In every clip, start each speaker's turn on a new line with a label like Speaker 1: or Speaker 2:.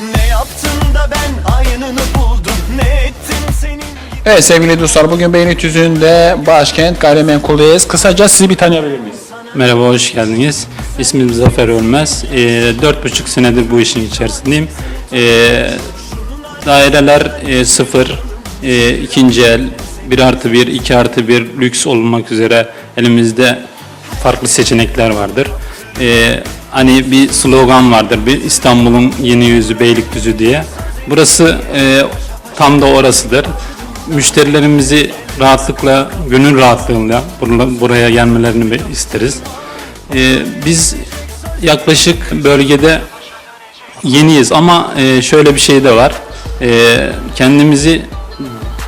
Speaker 1: Ne yaptın da ben aynını buldum Ne ettim senin
Speaker 2: Evet sevgili dostlar bugün Beylikdüzü'nde başkent gayrimenkuldeyiz. Kısaca sizi bir tanıyabilir miyiz?
Speaker 3: Merhaba, hoş geldiniz. İsmim Zafer Ölmez. Ee, Dört buçuk senedir bu işin içerisindeyim. Ee, daireler e, sıfır, e, ikinci el, 1 artı 1, 2 artı 1 lüks olmak üzere elimizde farklı seçenekler vardır. Ee, hani bir slogan vardır, bir İstanbul'un yeni yüzü Beylikdüzü diye. Burası e, tam da orasıdır. Müşterilerimizi rahatlıkla, gönül rahatlığıyla bur- buraya gelmelerini isteriz. Ee, biz yaklaşık bölgede yeniyiz ama e, şöyle bir şey de var. E, kendimizi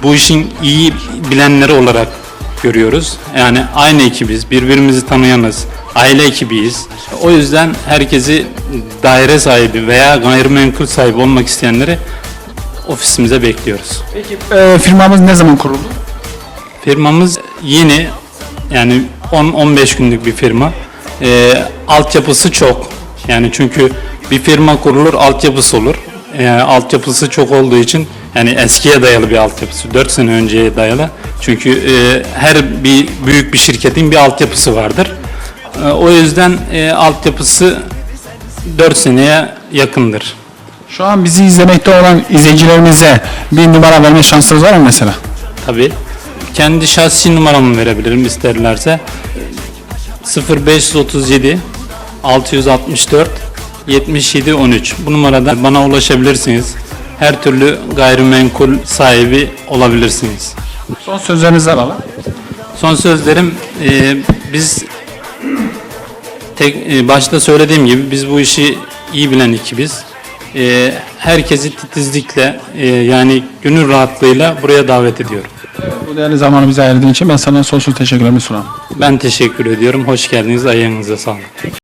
Speaker 3: bu işin iyi bilenleri olarak görüyoruz. Yani aynı ekibiz, birbirimizi tanıyanız, aile ekibiyiz. O yüzden herkesi daire sahibi veya gayrimenkul sahibi olmak isteyenleri ofisimize bekliyoruz.
Speaker 2: Peki e, firmamız ne zaman kuruldu?
Speaker 3: Firmamız yeni yani 10-15 günlük bir firma. Ee, altyapısı çok. Yani çünkü bir firma kurulur altyapısı olur. Ee, altyapısı çok olduğu için yani eskiye dayalı bir altyapısı. 4 sene önceye dayalı. Çünkü e, her bir büyük bir şirketin bir altyapısı vardır. Ee, o yüzden e, altyapısı 4 seneye yakındır.
Speaker 2: Şu an bizi izlemekte olan izleyicilerimize bir numara verme şansınız var mı mesela?
Speaker 3: Tabii. Kendi şahsi numaramı verebilirim isterlerse. 0537 664 77 13. Bu numarada bana ulaşabilirsiniz. Her türlü gayrimenkul sahibi olabilirsiniz.
Speaker 2: Son sözlerinizi alalım.
Speaker 3: Son sözlerim e, biz tek, e, başta söylediğim gibi biz bu işi iyi bilen ekibiz. E, herkesi titizlikle e, yani gönül rahatlığıyla buraya davet ediyorum.
Speaker 2: Bu değerli zamanı bize ayırdığın için ben sana sonsuz teşekkürlerimi sunarım.
Speaker 3: Ben teşekkür ediyorum. Hoş geldiniz. Ayağınıza sağlık.